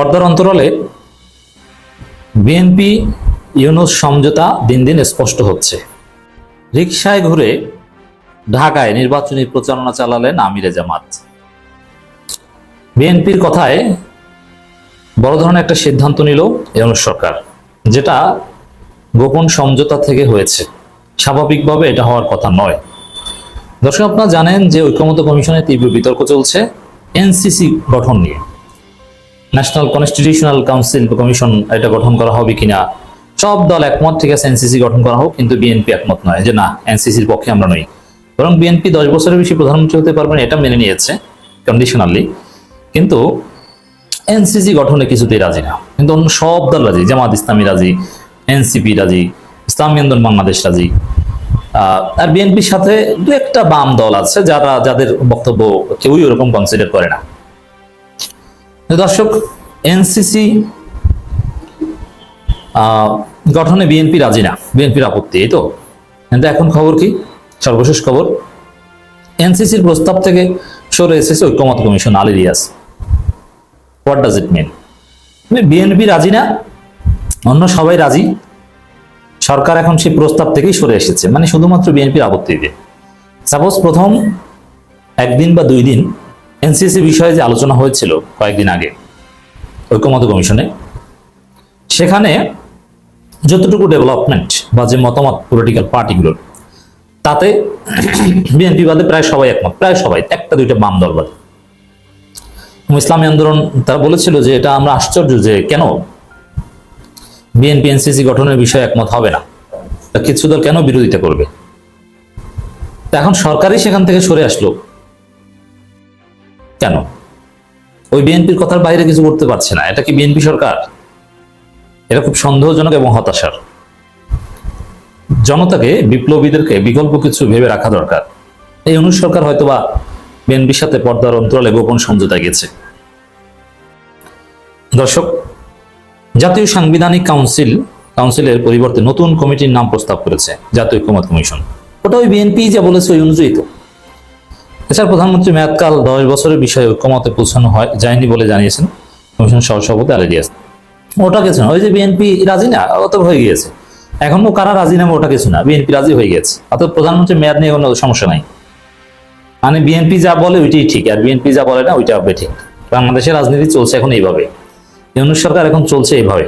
পর্দার অন্তরালে বিএনপি ইউনুস সমঝোতা দিন দিন স্পষ্ট হচ্ছে। রিকশায় ঘুরে ঢাকায় নির্বাচনী প্রচারণা চালালেন আমিরে জামাত। বিএনপির কথায় বড় ধরনের একটা সিদ্ধান্ত নিল ইউনুস সরকার, যেটা গোপন সমঝোতা থেকে হয়েছে। স্বাভাবিকভাবে এটা হওয়ার কথা নয়। দর্শক, আপনারা জানেন যে ঐক্যমত কমিশনে তীব্র বিতর্ক চলছে, এনসিসি গঠন নিয়ে। ন্যাশনাল কনস্টিটিউশনাল কাউন্সিল কমিশন এটা গঠন করা হবে কিনা? সব দল একমত ঠিক আছে এনসিসি গঠন করা হোক, কিন্তু বিএনপি একমত নয় যে না এনসিসির পক্ষে আমরা নই। বরং বিএনপি দশ বছরের বেশি প্রধানমন্ত্রী হতে পারবেন এটা মেনে নিয়েছে কন্ডিশনালি কিন্তু এনসিসি গঠনে কিছুতেই রাজি না। কিন্তু অন্য সব দল রাজি, জামাত ইসলামী রাজি এনসিপি রাজি, ইসলামী আন্দোলন বাংলাদেশ রাজি। আর বিএনপির সাথে দু একটা বাম দল আছে যারা, যাদের বক্তব্য কেউই ওরকম কনসিডার করে না। দর্শক, এনসিসি গঠনে বিএনপি রাজি না, বিএনপির আপত্তি, এই তো? কিন্তু এখন খবর কি? সর্বশেষ খবর, এনসিসির প্রস্তাব থেকে সরে এসেছে ঐক্যমত commission, Ali Riaz. What does it mean BNP রাজি না, অন্য সবাই রাজি, সরকার এখন সেই প্রস্তাব থেকেই সরে এসেছে মানে শুধুমাত্র বিএনপির আপত্তিতে সাপোজ প্রথম একদিন বা দুই দিন এনসিসি বিষয়ে যে আলোচনা হয়েছিল কয়েকদিন আগে ঐক্যমত কমিশনে, সেখানে যতটুকু ডেভেলপমেন্ট বা যে মতামত পলিটিক্যাল পার্টিগুলোর তাতে বিএনপি বাদে প্রায় সবাই একমত, প্রায় সবাই, একটা দুইটা বাম দল বাদে। ইসলামী আন্দোলন তারা বলেছিল যে এটা আমরা আশ্চর্য যে কেন বিএনপি এনসিসি গঠনের বিষয়ে একমত হবে না কিছু দল কেন বিরোধিতা করবে? এখন সরকারই সেখান থেকে সরে আসলো। কেন? ওই বিএনপির কথার বাইরে কিছু করতে পারছে না। এটা কি বিএনপি সরকার? এটা খুব সন্দেহজনক এবং হতাশার। জনতাকে, বিপ্লবীদেরকে বিকল্প কিছু ভেবে রাখা দরকার। এই অনু সরকার হয়তোবা বিএনপির সাথে পর্দার অন্তরালে গোপন সমঝোতা গেছে। দর্শক, জাতীয় সাংবিধানিক কাউন্সিল, কাউন্সিলের পরিবর্তে নতুন কমিটির নাম প্রস্তাব করেছে জাতীয় ঐক্যমত কমিশন। ওটা ওই বিএনপি যা বলেছে ওই অনুযায়ী তো। এছাড়া প্রধানমন্ত্রী মেয়াদকাল দশ বছরের বিষয়ে ঐক্যমতে পৌঁছানো হয়, যায়নি বলে জানিয়েছেন কমিশন সহসভাপতি আলী রিয়াজ ওটা কিছু না, ওই যে বিএনপি রাজি না, অত হয়ে গিয়েছে। এখনও কারা রাজি নামে ওটা কিছু না, বিএনপি রাজি হয়ে গেছে। অর্থাৎ প্রধানমন্ত্রী মেয়াদ নিয়ে কোনো সমস্যা নাই। মানে বিএনপি যা বলে ওইটাই ঠিক, আর বিএনপি যা বলে না, ওইটা হবে ঠিক। বাংলাদেশের রাজনীতি চলছে এখন এইভাবে। ইউনুস সরকার এখন চলছে এইভাবে।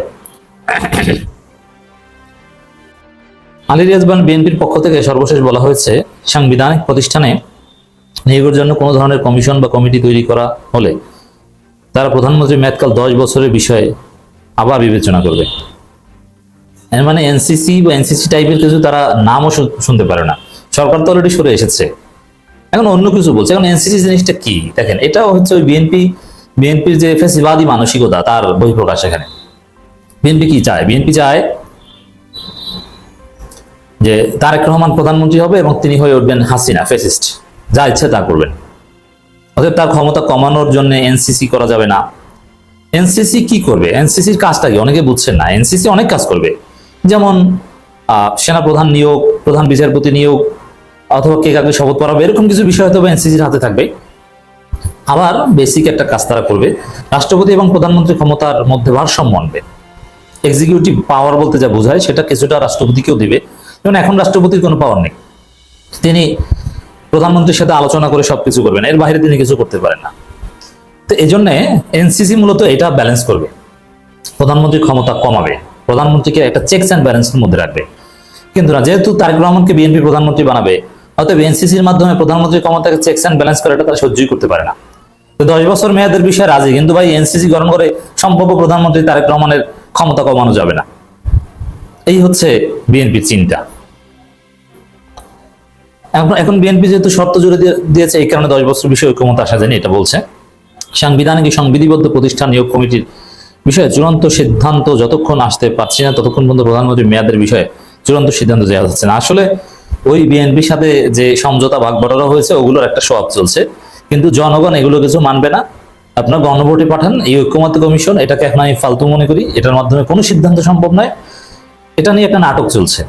আলী রিয়াজবান বিএনপির পক্ষ থেকে সর্বশেষ বলা হয়েছে, সাংবিধানিক প্রতিষ্ঠানে নিয়োগের জন্য কোনো ধরনের কমিশন বা কমিটি তৈরি করা হলে তারা প্রধানমন্ত্রী মেয়াদকাল দশ বছরের বিষয়ে আবার বিবেচনা করবে। এর মানে এনসিসি বা এনসিসি টাইপের কিছু তারা নামও শুনতে পারে না। সরকার তো অলরেডি সরে এসেছে। এখন অন্য কিছু বলছে। এখন এনসিসি জিনিসটা কি? দেখেন এটাও হচ্ছে ওই বিএনপি, বিএনপির যে ফেসিবাদী মানসিকতা, তার বহিঃপ্রকাশ এখানে। বিএনপি কি চায়? বিএনপি চায় যে তারেক রহমান প্রধানমন্ত্রী হবে এবং তিনি হয়ে উঠবেন হাসিনা ফেসিস্ট যা ইচ্ছে তা করবেন অতএব তার ক্ষমতা কমানোর জন্য এনসিসি করা যাবে না। এনসিসি কি করবে? এনসিসির কাজটা কি? অনেকে বুঝছেন না। এনসিসি অনেক কাজ করবে। যেমন সেনা প্রধান নিয়োগ, প্রধান বিচারপতি নিয়োগ, অথবা কে কাকে শপথ পড়াবে, এরকম কিছু বিষয় হয়তো এনসিসির হাতে থাকবে। আবার বেসিক একটা কাজ তারা করবে। রাষ্ট্রপতি এবং প্রধানমন্ত্রী ক্ষমতার মধ্যে ভারসাম্য আনবে। এক্সিকিউটিভ পাওয়ার বলতে যা বোঝায়, সেটা কিছুটা রাষ্ট্রপতিকেও দিবে। যেমন এখন রাষ্ট্রপতির কোনো পাওয়ার নেই। তিনি প্রধানমন্ত্রীর সাথে আলোচনা করে সবকিছু করবেন, এর বাইরে তিনি কিছু করতে পারেন না। তো এই জন্য এনসিসি মূলত এটা ব্যালেন্স করবে। প্রধানমন্ত্রীর ক্ষমতা কমাবে, প্রধানমন্ত্রীকে একটা চেকস অ্যান্ড ব্যালেন্সের মধ্যে রাখবে। কিন্তু না, যেহেতু তারেক রহমানকে বিএনপি প্রধানমন্ত্রী বানাবে, অতএব এনসিসির মাধ্যমে প্রধানমন্ত্রীর ক্ষমতাকে চেকস অ্যান্ড ব্যালেন্স করে এটা তারা সহ্যই করতে পারে না। তো দশ বছর মেয়াদের বিষয়ে রাজি, কিন্তু ভাই এনসিসি গ্রহণ করে সম্ভাব্য প্রধানমন্ত্রী তারেক রহমানের ক্ষমতা কমানো যাবে না। এই হচ্ছে বিএনপির চিন্তা। এখন এখন বিএনপি যেহেতু শর্ত জুড়ে দিয়েছে, এই কারণে দশ বছর বিষয়ে ঐক্যমত আসা যায়নি, এটা বলছে। সাংবিধানিক সংবিধিবদ্ধ প্রতিষ্ঠান নিয়োগ কমিটির বিষয়ে চূড়ান্ত সিদ্ধান্ত যতক্ষণ আসতে পারছি না, ততক্ষণ পর্যন্ত প্রধানমন্ত্রী মেয়াদের বিষয়ে চূড়ান্ত সিদ্ধান্ত দেওয়া যাচ্ছে না। আসলে ওই বিএনপির সাথে যে সমঝোতা ভাগ বটারা হয়েছে, ওগুলোর একটা সব চলছে। কিন্তু জনগণ এগুলো কিছু মানবে না। আপনার গণভোটে পাঠান, এই ঐক্যমত্য কমিশন, এটাকে এখন আমি ফালতু মনে করি, এটার মাধ্যমে কোনো সিদ্ধান্ত সম্ভব নয়। এটা নিয়ে একটা নাটক চলছে।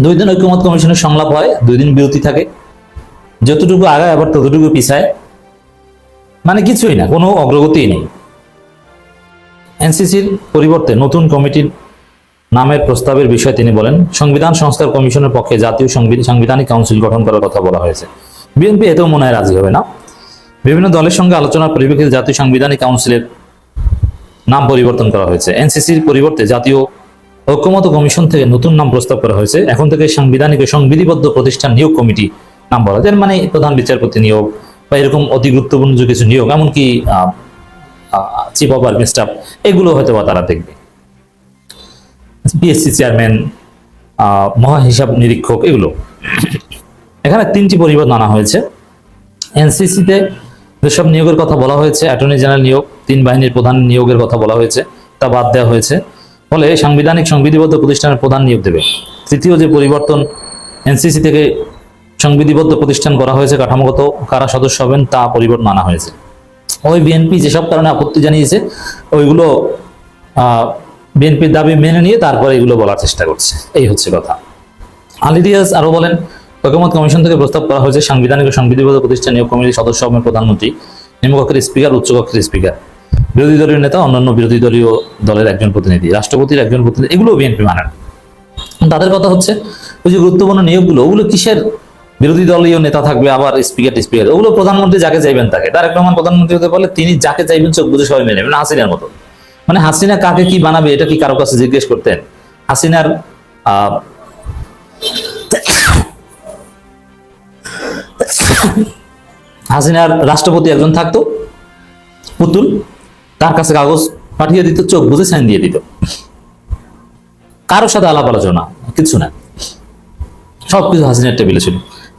দুই দিন ঐক্যমত কমিশনের সংলাপ হয়, দুই দিন বিরতি থাকে। যতটুকু আগায় আবার ততটুকু পিছায়। মানে কিছুই না, কোনো অগ্রগতি নেই। এনসিসির পরিবর্তে নতুন কমিটির নামের প্রস্তাবের বিষয়ে তিনি বলেন, সংবিধান সংস্কার কমিশনের পক্ষে জাতীয় সংবিধ- সাংবিধানিক কাউন্সিল গঠন করার কথা বলা হয়েছে। বিএনপি এতেও মনে হয় রাজি হবে না। বিভিন্ন দলের সঙ্গে আলোচনার পরিপ্রেক্ষিতে জাতীয় সাংবিধানিক কাউন্সিলের নাম পরিবর্তন করা হয়েছে। এনসিসির পরিবর্তে জাতীয় ঐক্যমত কমিশন থেকে নতুন নাম প্রস্তাব করা হয়েছে। এখন থেকে সাংবিধানিক সংবিধিবদ্ধ প্রতিষ্ঠান নিয়োগ কমিটি নাম বলা যায়। মানে প্রধান বিচারপতি নিয়োগ বা এরকম অতি গুরুত্বপূর্ণ কিছু নিয়োগ, এমনকি চিফ অফ আর্মি স্টাফ এগুলো হয়তো বা তারা দেখবে। পিএসসি চেয়ারম্যান মহা হিসাব নিরীক্ষক, এগুলো। এখানে তিনটি পরিবর্তন আনা হয়েছে। এনসিসিতে যেসব নিয়োগের কথা বলা হয়েছে অ্যাটর্নি জেনারেল নিয়োগ, তিন বাহিনীর প্রধান নিয়োগের কথা বলা হয়েছে, তা বাদ দেওয়া হয়েছে। ফলে সাংবিধানিক সংবিধিবদ্ধ প্রতিষ্ঠানের প্রধান নিয়োগ দেবে। তৃতীয় যে পরিবর্তন এনসিসি থেকে সংবিধিবদ্ধ প্রতিষ্ঠান করা হয়েছে, কাঠামোগত কারা সদস্য হবেন তা পরিবর্তন আনা হয়েছে। ওই বিএনপি যেসব কারণে আপত্তি জানিয়েছে, ওইগুলো বিএনপির দাবি মেনে নিয়ে তারপরে এগুলো বলার চেষ্টা করছে। এই হচ্ছে কথা। আলিরিয়াস আরও বলেন ঐকমত কমিশন থেকে প্রস্তাব করা হয়েছে সাংবিধানিক ও সংবিধিবদ্ধ প্রতিষ্ঠান নিয়োগ কমিটির সদস্য হবেন প্রধানমন্ত্রী, নিম্নকক্ষের স্পিকার, উচ্চকক্ষের স্পিকার। বিরোধী দলীয় নেতা, অন্যান্য বিরোধী দলীয় দলের একজন প্রতিনিধি, রাষ্ট্রপতির একজন প্রতিনিধি, এগুলো বিএনপি মানে। তাদের কথা হচ্ছে, ওই যে গুরুত্বপূর্ণ নিয়োগগুলো, ওগুলো কিসের? বিরোধী দলীয় নেতা থাকবে আবার স্পিকার স্পিকার ওগুলো প্রধানমন্ত্রী যাকে চাইবেন তাকে। তারেক রহমান প্রধানমন্ত্রী হতে পারলে তিনি যাকে চাইবেন চোখ বুঝে সবাই মেনে নেবেন হাসিনার মতো। মানে হাসিনা কাকে কি বানাবে, এটা কি কারও কাছে জিজ্ঞেস করতেন? হাসিনার হাসিনার রাষ্ট্রপতি একজন থাকতো, পুতুল। তার কাছে কাগজ পাঠিয়ে দিত, চোখ বুঝে সাইন দিয়ে দিত। কারোর সাথে আলাপ আলোচনা, কিছু না। সবকিছু হাসিনার টেবিলে ছিল।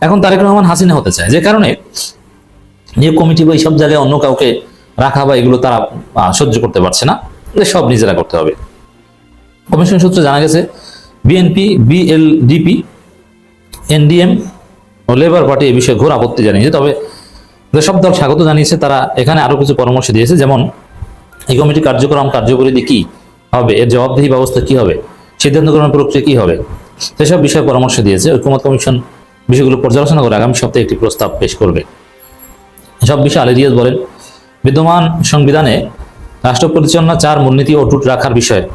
এখন তারেক রহমান হাসিনা হতে চায়, যে কারণে নিয়োগ কমিটি বা এইসব জায়গায় অন্য কাউকে রাখা বা এগুলো তারা সহ্য করতে পারছে না। সব নিজেরা করতে হবে। কমিশন সূত্রে জানা গেছে বিএনপি বিএলডিপি এনডিএম ও লেবার পার্টি এ বিষয়ে ঘোর আপত্তি জানিয়েছে। তবে যেসব দল স্বাগত জানিয়েছে, তারা এখানে আরও কিছু পরামর্শ দিয়েছে। যেমন এই কমিটি কার্যক্রম কার্যপরিধি কি হবে? এর জবাবদিহি ব্যবস্থা কি হবে? সিদ্ধান্ত গ্রহণ প্রক্রিয়া কি হবে? সেসব বিষয়ে পরামর্শ দিয়েছে ঐক্যমত কমিশন। বিষয়গুলো পর্যালোচনা করে আগামী সপ্তাহে একটি প্রস্তাব পেশ করবে। সব বিষয়ে আলিরিয়াজ বলেন, বিদ্যমান সংবিধানে রাষ্ট্র পরিচালনা, চার মূলনীতি অটুট রাখার বিষয়ে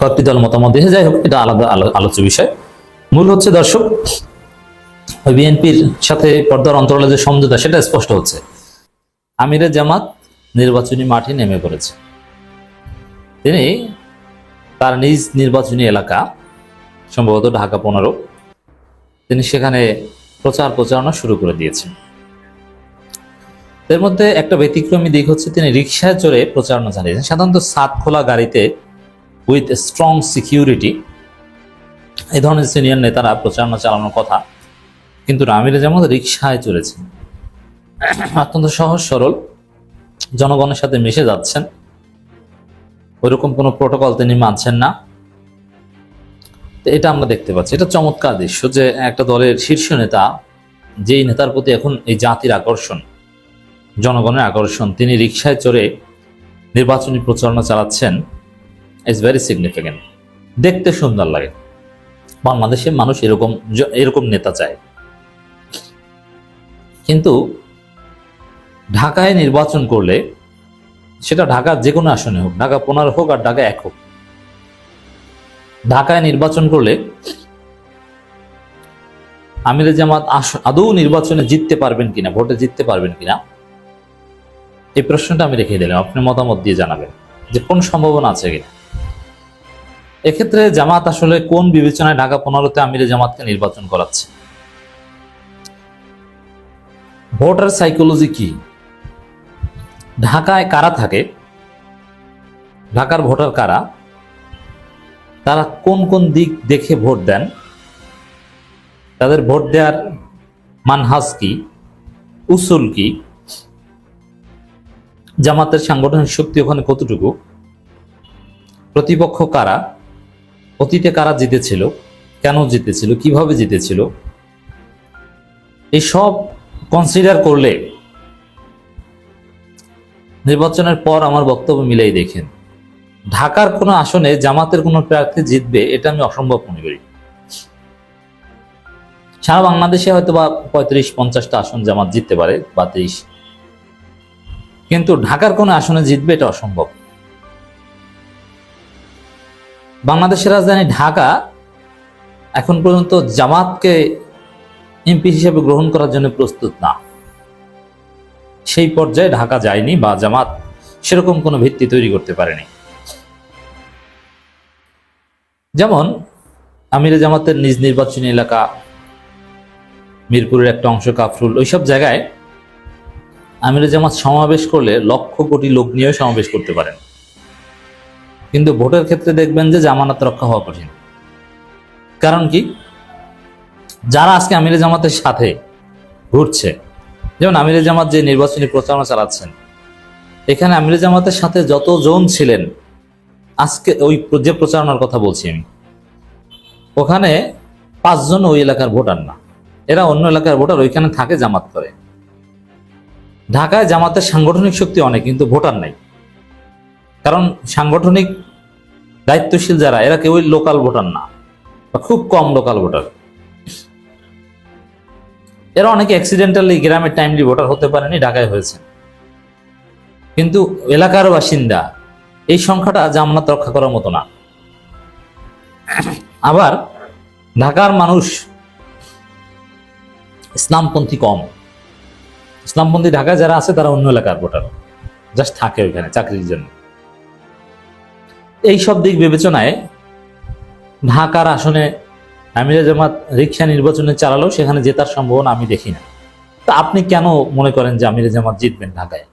কয়েকটি দল মতামত দিয়েছে। যাই হোক, এটা আলাদা আলো- আলোচ্য বিষয়। মূল হচ্ছে, দর্শক বিএনপির সাথে পর্দার অন্তরালে যে সমঝোতা, সেটা স্পষ্ট হচ্ছে। আমিরের জামাত নির্বাচনী মাঠে নেমে পড়েছে। তিনি তার নিজ নির্বাচনী এলাকা, সম্ভবত ঢাকা পনেরো, তিনি সেখানে প্রচার প্রচারণা শুরু করে দিয়েছেন। এর মধ্যে একটা ব্যতিক্রমী দিক হচ্ছে তিনি রিক্সায় চড়ে প্রচারণা চালিয়েছেন। সাধারণত সাত খোলা গাড়িতে উইথ স্ট্রং সিকিউরিটি এই ধরনের সিনিয়র নেতারা প্রচারণা চালানোর কথা কিন্তু আমিরে যেমন রিক্সায় চড়েছেন, অত্যন্ত সহজ সরল। জনগণের সাথে মিশে যাচ্ছেন। ওইরকম কোনো প্রোটোকল তিনি মানছেন না। তো এটা আমরা দেখতে পাচ্ছি। এটা চমৎকার দৃশ্য যে একটা দলের শীর্ষ নেতা, যেই নেতার প্রতি এখন এই জাতির আকর্ষণ, জনগণের আকর্ষণ, তিনি রিক্সায় চড়ে নির্বাচনী প্রচারণা চালাচ্ছেন ইজ ভেরি সিগনিফিকেন্ট দেখতে সুন্দর লাগে। বাংলাদেশের মানুষ এরকম এরকম নেতা চায়। কিন্তু ঢাকায় নির্বাচন করলে সেটা ঢাকার যে কোনো আসনে হোক, ঢাকা পনেরো হোক আর ঢাকা এক হোক। ঢাকায় নির্বাচন করলে আমিরে জামাত আদৌ নির্বাচনে জিততে পারবেন কিনা, ভোটে জিততে পারবেন কিনা, এই প্রশ্নটা আমি রেখে দিলাম। আপনি মতামত দিয়ে জানাবেন যে কোন সম্ভাবনা আছে কিনা। এক্ষেত্রে জামাত আসলে কোন বিবেচনায় ঢাকা পনেরোতে আমিরে জামাতকে নির্বাচন করাচ্ছে? ভোটার সাইকোলজি কি? ঢাকায় কারা থাকে? ঢাকার ভোটার কারা? তারা কোন কোন দিক দেখে ভোট দেন? তাদের ভোট দেওয়ার মানহাজ কি? উসুল কি? জামাতের সাংগঠনিক শক্তি ওখানে কতটুকু? প্রতিপক্ষ কারা? অতীতে কারা জিতেছিল? কেন জিতেছিল? কীভাবে জিতেছিল? এই সব কনসিডার করলে নির্বাচনের পর আমার বক্তব্য মিলেই দেখেন। ঢাকার কোনো আসনে জামাতের কোনো প্রার্থী জিতবে, এটা আমি অসম্ভব মনে করি। সারা বাংলাদেশে হয়তো বা পঁয়ত্রিশ, পঞ্চাশটা আসন জামাত জিততে পারে, বা ত্রিশ। কিন্তু ঢাকার কোনো আসনে জিতবে, এটা অসম্ভব। বাংলাদেশের রাজধানী ঢাকা এখন পর্যন্ত জামাতকে এমপি হিসেবে গ্রহণ করার জন্য প্রস্তুত না। সেই পর্যায়ে ঢাকা যায়নি বা জামাত সেরকম কোনো ভিত্তি তৈরি করতে পারেনি। যেমন আমিরে জামাতের নিজ নির্বাচনী এলাকা, মিরপুরের একটা অংশ, কাফরুল, ওইসব জায়গায় আমিরে জামাত সমাবেশ করলে লক্ষ কোটি লোক নিয়েও সমাবেশ করতে পারেন। কিন্তু ভোটের ক্ষেত্রে দেখবেন যে জামানত রক্ষা হওয়া কঠিন। কারণ কি? যারা আজকে আমিরে জামাতের সাথে ঘুরছে যেমন আমিরে জামাত যে নির্বাচনী প্রচারণা চালাচ্ছেন, এখানে আমিরে জামাতের সাথে যতজন ছিলেন, আজকে ওই যে প্রচারণার কথা বলছি আমি, ওখানে পাঁচজন ওই এলাকার ভোটার না। এরা অন্য এলাকার ভোটার, ওইখানে থাকে জামাত করে। ঢাকায় জামাতের সাংগঠনিক শক্তি অনেক, কিন্তু ভোটার নাই। কারণ সাংগঠনিক দায়িত্বশীল যারা, এরা কেউই লোকাল ভোটার না খুব কম লোকাল ভোটার। এরা অনেকে অ্যাক্সিডেন্টালি গ্রামের টাইমলি ভোটার হতে পারেনি, ঢাকায় হয়েছে। কিন্তু এলাকার বাসিন্দা, এই সংখ্যাটা জামানত রক্ষা করার মতো না। আবার ঢাকার মানুষ ইসলামপন্থী কম। ইসলামপন্থী ঢাকায় যারা আছে, তারা অন্য এলাকার ভোটার। জাস্ট থাকে ওইখানে চাকরির জন্য। এই সব দিক বিবেচনায় ঢাকার আসনে আমিরা জামাত রিক্সা নির্বাচনে চালালেও সেখানে জেতার সম্ভাবনা আমি দেখি না। তা আপনি কেন মনে করেন যে আমিরা জামাত জিতবেন ঢাকায়?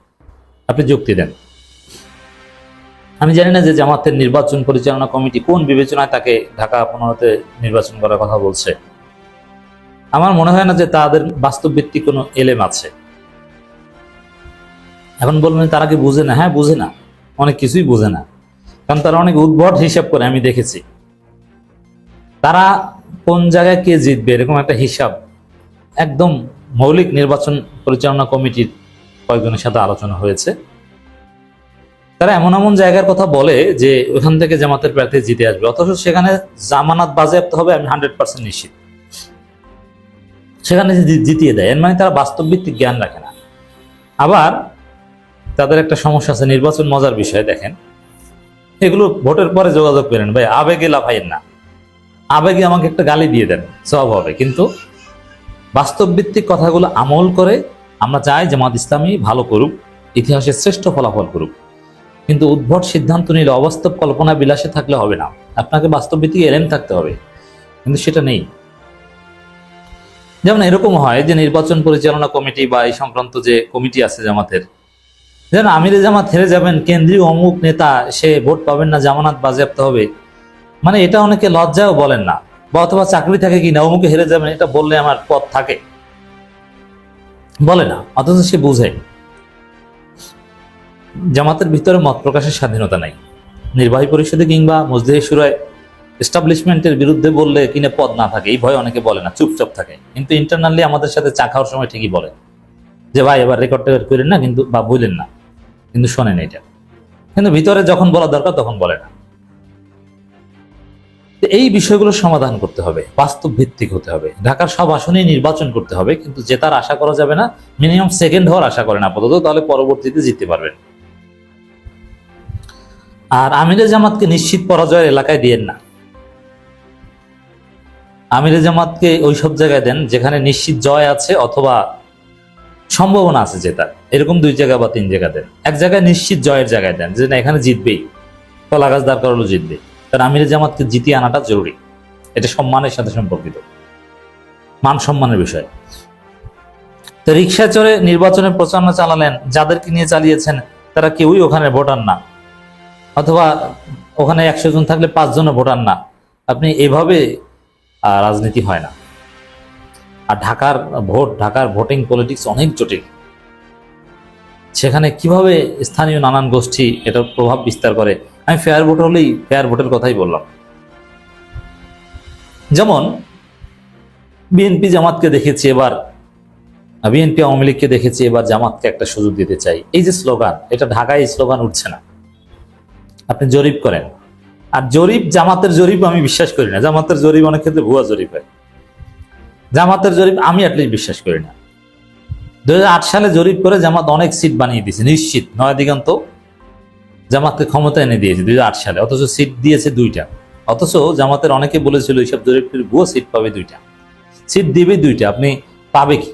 আপনি যুক্তি দেন। আমি জানি না যে জামাতের নির্বাচন পরিচালনা কমিটি কোন বিবেচনায় তাকে ঢাকা পনেরোতে নির্বাচন করার কথা বলছে। আমার মনে হয় না যে তাদের বাস্তব ভিত্তিক কোনো এলেম আছে। এখন বলবেন তারা কি বুঝে না? হ্যাঁ বুঝে না। অনেক কিছুই বুঝে না। কারণ তারা অনেক উদ্ভট হিসাব করে আমি দেখেছি। তারা কোন জায়গায় কে জিতবে? এরকম একটা হিসাব। একদম মৌলিক নির্বাচন পরিচালনা কমিটির কয়েকজনের সাথে আলোচনা হয়েছে। তারা এমন এমন জায়গার কথা বলে যে ওখান থেকে জামাতের প্রার্থী জিতে আসবে। অথচ সেখানে জামানাত বাজেয়াপ্ত হবে আমি হান্ড্রেড পার্সেন্ট নিশ্চিত। সেখানে জিতিয়ে দেয়, এর মানে তারা বাস্তব ভিত্তিক জ্ঞান রাখে না। আবার তাদের একটা সমস্যা আছে, নির্বাচন মজার বিষয় দেখেন। এগুলো ভোটের পরে যোগাযোগ করেন, ভাই, আবেগে লাফাইয়েন না। আবেগে আমাকে একটা গালি দিয়ে দেন সব হবে। কিন্তু বাস্তব ভিত্তিক কথাগুলো আমল করে আমরা চাই জামাত ইসলামী ভালো করুক, ইতিহাসের শ্রেষ্ঠ ফলাফল করুক। কিন্তু উদ্ভট সিদ্ধান্ত নিলে অবাস্তব কল্পনা বিলাসে থাকলে হবে না। আপনাকে বাস্তব ভিত্তিক এলেম থাকতে হবে, কিন্তু সেটা নেই। যেমন এরকম হয় যে নির্বাচন পরিচালনা কমিটি বা এই সংক্রান্ত যে কমিটি আছে জামাতের, যেন আমিরে জামাত হেরে যাবেন, কেন্দ্রীয় অমুক নেতা সে ভোট পাবেন না, জামানাত বাজেয়াপ্ত হবে মানে এটা অনেকে লজ্জাও বলেন না, বা অথবা চাকরি থাকে কি না অমুকে হেরে যাবেন, এটা বললে আমার পথ থাকে। বলে না, অথচ সে বুঝে। জামাতের ভিতরে মত প্রকাশের স্বাধীনতা নাই। নির্বাহী পরিষদে কিংবা মসজিদে সুরায় এস্টাবলিশমেন্টের বিরুদ্ধে বললে কিনে পদ না থাকে, এই ভয় অনেকে বলে না, চুপচাপ থাকে। কিন্তু ইন্টারনালি আমাদের সাথে চা খাওয়ার সময় ঠিকই বলে। যে ভাই, এবার রেকর্ড টেকর্ড করেন না, কিন্তু বা বললেন না। কিন্তু শোনেন এটা। কিন্তু ভিতরে যখন বলা দরকার, তখন বলে না। এই বিষয়গুলো সমাধান করতে হবে বাস্তব ভিত্তিক হতে হবে। ঢাকার সব আসনেই নির্বাচন করতে হবে, কিন্তু জেতার আশা করা যাবে না, মিনিমাম সেকেন্ড হওয়ার আশা করেন আপাতত, তাহলে পরবর্তীতে জিততে পারবেন। আর আমিরে জামাতকে নিশ্চিত পরাজয়ের এলাকায় দিয়েন না। আমিরে জামাতকে ওই সব জায়গায় দেন যেখানে নিশ্চিত জয় আছে অথবা সম্ভাবনা আছে জেতার। এরকম দুই জায়গা বা তিন জায়গা দেন। এক জায়গায় নিশ্চিত জয়ের জায়গায় দেন যে না, এখানে জিতবেই। কলা গাছ দাঁড় করালো জিতবে কারণ আমিরে জামাতকে জিতিয়ে আনাটা জরুরি। এটা সম্মানের সাথে সম্পর্কিত। মান সম্মানের বিষয়। তো রিক্সা চড়ে নির্বাচনের প্রচারণা চালালেন, যাদেরকে নিয়ে চালিয়েছেন, তারা কেউই ওখানে ভোটার না। অথবা ওখানে একশো জন থাকলে পাঁচজনও ভোটার না। আপনি এভাবে রাজনীতি হয় না। আর ঢাকার ভোট, ঢাকার ভোটিং পলিটিক্স অনেক জটিল। সেখানে কীভাবে স্থানীয় নানান গোষ্ঠী এটার প্রভাব বিস্তার করে আমি ফেয়ার ভোট হলেই ফেয়ার ভোটের কথাই বললাম। যেমন বিএনপি জামাতকে দেখেছি এবার বিএনপি আওয়ামী লীগকে দেখেছি এবার জামাতকে একটা সুযোগ দিতে চাই। এই যে স্লোগান, এটা ঢাকায় স্লোগান উঠছে না। আপনি জরিপ করেন। আর জরিপ, জামাতের জরিপ আমি বিশ্বাস করি না। জামাতের জরিপ অনেক ক্ষেত্রে ভুয়া জরিপ হয়। জামাতের জরিপ আমি অ্যাটলিস্ট বিশ্বাস করি না। দুই হাজার আট সালে জরিপ করে জামাত অনেক সিট বানিয়ে দিয়েছে, নিশ্চিত, নয় দিগন্ত জামাতকে ক্ষমতা এনে দিয়েছে, দুই সালে। অথচ সিট দিয়েছে দুইটা। অথচ জামাতের অনেকে বলেছিল, এইসব দরিদ্রের ভুয়ো সিট পাবে দুইটা। সিট দিবে দুইটা, আপনি পাবে কি?